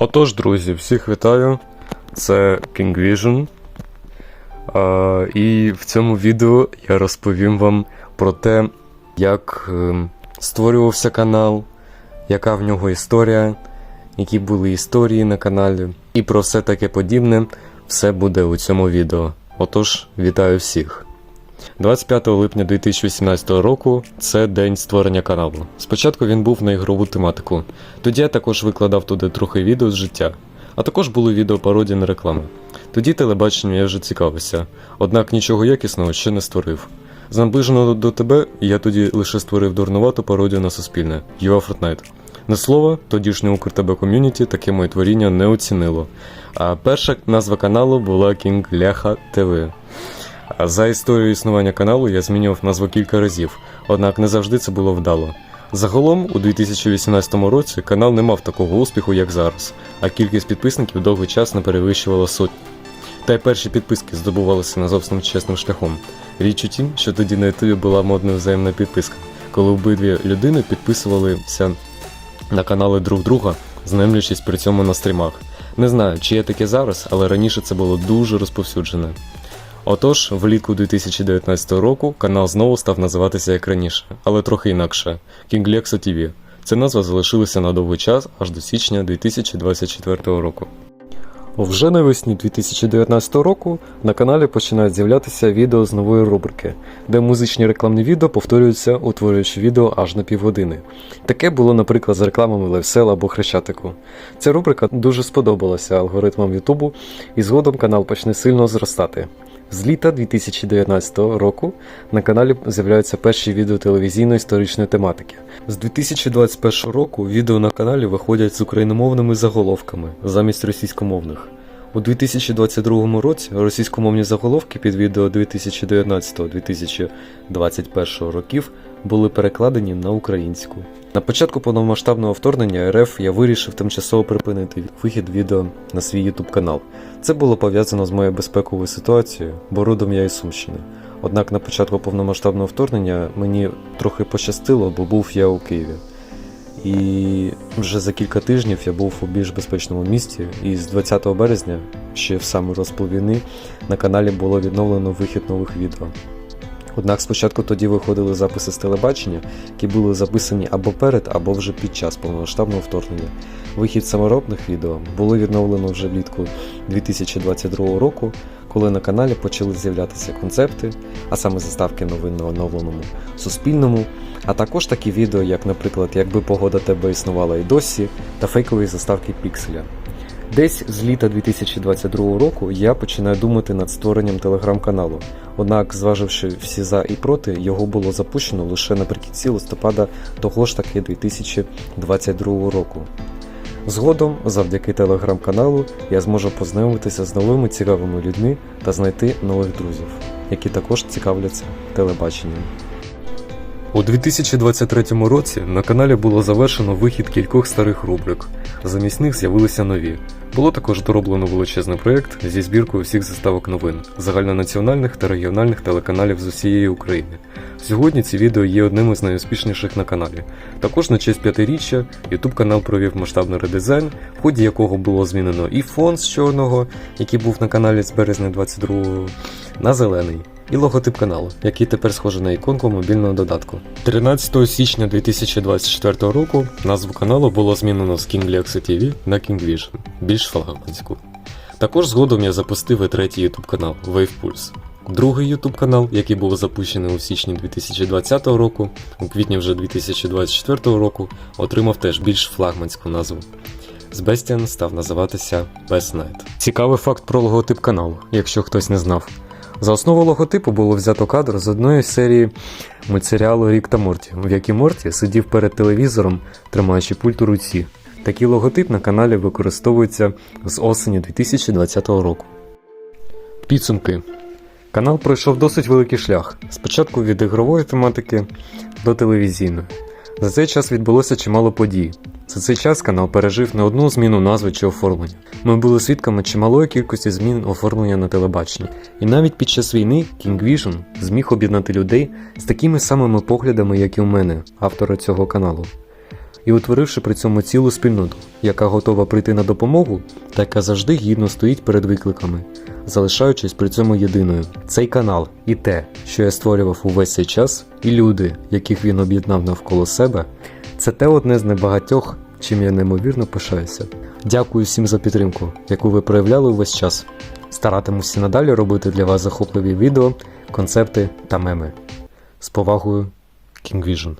Отож, друзі, всіх вітаю. Це King Vision. А, і в цьому відео я розповім вам про те, як е, створювався канал, яка в нього історія, які були історії на каналі, і про все таке подібне. Все буде у цьому відео. Отож, вітаю всіх. 25 липня 2018 року це день створення каналу. Спочатку він був на ігрову тематику. Тоді я також викладав туди трохи відео з життя, а також були відео пародії на реклами. Тоді телебаченням я вже цікавився, однак нічого якісного ще не створив. З наближеного до тебе я тоді лише створив дурнувату пародію на суспільне Юа Fortnite. На слово, тодішнє УкрТБ ком'юніті таке моє творіння не оцінило. А перша назва каналу була King Ляха ТВ. За історію існування каналу я змінював назву кілька разів, однак не завжди це було вдало. Загалом, у 2018 році канал не мав такого успіху, як зараз, а кількість підписників довгий час не перевищувала сотні. Та й перші підписки здобувалися не зовсім чесним шляхом. Річ у тім, що тоді на ютубі була модна взаємна підписка, коли обидві людини підписувалися на канали друг друга, знайомлячись при цьому на стрімах. Не знаю, чи є таке зараз, але раніше це було дуже розповсюджене. Отож, влітку 2019 року канал знову став називатися як раніше, але трохи інакше King Lexo TV. Ця назва залишилася на довгий час аж до січня 2024 року. Вже навесні 2019 року на каналі починають з'являтися відео з нової рубрики, де музичні рекламні відео повторюються, утворюючи відео аж на півгодини. Таке було, наприклад, з рекламами Левсел або Хрещатику. Ця рубрика дуже сподобалася алгоритмам Ютубу, і згодом канал почне сильно зростати. З літа 2019 року на каналі з'являються перші відео телевізійно-історичної тематики. З 2021 року відео на каналі виходять з україномовними заголовками замість російськомовних. У 2022 році російськомовні заголовки під відео 2019-2021 років були перекладені на українську. На початку повномасштабного вторгнення РФ я вирішив тимчасово припинити вихід відео на свій YouTube канал. Це було пов'язано з моєю безпековою ситуацією, бо родом я із Сумщини. Однак на початку повномасштабного вторгнення мені трохи пощастило, бо був я у Києві. І вже за кілька тижнів я був у більш безпечному місті, і з 20 березня, ще в самий розпал війни, на каналі було відновлено вихід нових відео. Однак спочатку тоді виходили записи з телебачення, які були записані або перед, або вже під час повномасштабного вторгнення. Вихід саморобних відео було відновлено вже влітку 2022 року, коли на каналі почали з'являтися концепти, а саме заставки новин на оновленому Суспільному, а також такі відео, як, наприклад, якби погода тебе існувала і досі, та фейкові заставки пікселя. Десь з літа 2022 року я починаю думати над створенням телеграм-каналу. Однак, зваживши всі за і проти, його було запущено лише наприкінці листопада того ж таки 2022 року. Згодом, завдяки телеграм-каналу, я зможу познайомитися з новими цікавими людьми та знайти нових друзів, які також цікавляться телебаченням. У 2023 році на каналі було завершено вихід кількох старих рубрик. Замість них з'явилися нові. Було також дороблено величезний проєкт зі збіркою всіх заставок новин, загальнонаціональних та регіональних телеканалів з усієї України. Сьогодні ці відео є одним із найуспішніших на каналі. Також на честь п'ятиріччя YouTube канал провів масштабний редизайн, в ході якого було змінено і фон з чорного, який був на каналі з березня 22 на зелений. І логотип каналу, який тепер схожий на іконку мобільного додатку. 13 січня 2024 року назву каналу було змінено з King Lexo TV на King Vision, більш флагманську. Також згодом я запустив і третій YouTube канал Wave Pulse. Другий YouTube канал, який був запущений у січні 2020 року, у квітні вже 2024 року, отримав теж більш флагманську назву. Збестіан став називатися Best Night. Цікавий факт про логотип каналу, якщо хтось не знав. За основу логотипу було взято кадр з одної серії мультсеріалу Рік та Морті, в якій Морті сидів перед телевізором, тримаючи пульт у руці. Такий логотип на каналі використовується з осені 2020 року. Підсумки. Канал пройшов досить великий шлях. Спочатку від ігрової тематики до телевізійної. За цей час відбулося чимало подій. За цей час канал пережив не одну зміну назви чи оформлення. Ми були свідками чималої кількості змін оформлення на телебаченні. І навіть під час війни King Vision зміг об'єднати людей з такими самими поглядами, як і у мене, автора цього каналу. І утворивши при цьому цілу спільноту, яка готова прийти на допомогу та яка завжди гідно стоїть перед викликами, залишаючись при цьому єдиною. Цей канал і те, що я створював увесь цей час, і люди, яких він об'єднав навколо себе, це те одне з небагатьох, чим я неймовірно пишаюся. Дякую всім за підтримку, яку ви проявляли увесь час. Старатимуся надалі робити для вас захопливі відео, концепти та меми. З повагою, Vision.